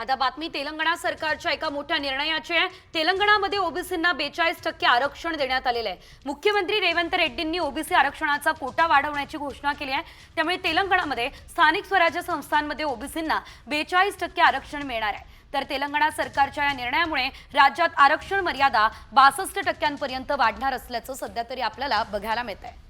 आता बातमी तेलंगणा सरकारच्या एका मोठ्या निर्णयाची आहे. तेलंगणामध्ये ओबीसींना बेचाळीस टक्के आरक्षण देण्यात आलेलं आहे. मुख्यमंत्री रेवंत रेड्डींनी ओबीसी आरक्षणाचा कोटा वाढवण्याची घोषणा केली आहे. त्यामुळे तेलंगणामध्ये स्थानिक स्वराज्य संस्थांमध्ये ओबीसींना बेचाळीस टक्के आरक्षण मिळणार आहे. तर तेलंगणा सरकारच्या या निर्णयामुळे राज्यात आरक्षण मर्यादा बासष्ट टक्क्यांपर्यंत वाढणार असल्याचं सध्या तरी आपल्याला बघायला मिळत आहे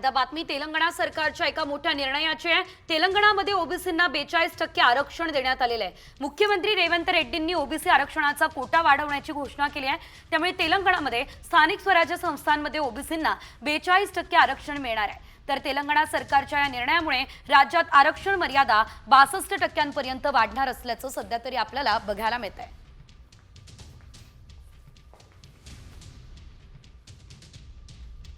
आता बातमी तेलंगणा सरकारच्या एका मोठ्या निर्णयाची आहे. तेलंगणामध्ये ओबीसींना बेचाळीस टक्के आरक्षण देण्यात आलेलं आहे. मुख्यमंत्री रेवंत रेड्डींनी ओबीसी आरक्षणाचा कोटा वाढवण्याची घोषणा केली आहे. त्यामुळे तेलंगणामध्ये स्थानिक स्वराज्य संस्थांमध्ये ओबीसींना बेचाळीस टक्के आरक्षण मिळणार आहे. तर तेलंगणा सरकारच्या या निर्णयामुळे राज्यात आरक्षण मर्यादा बासष्ट टक्क्यांपर्यंत वाढणार असल्याचं सध्या तरी आपल्याला बघायला मिळत आहे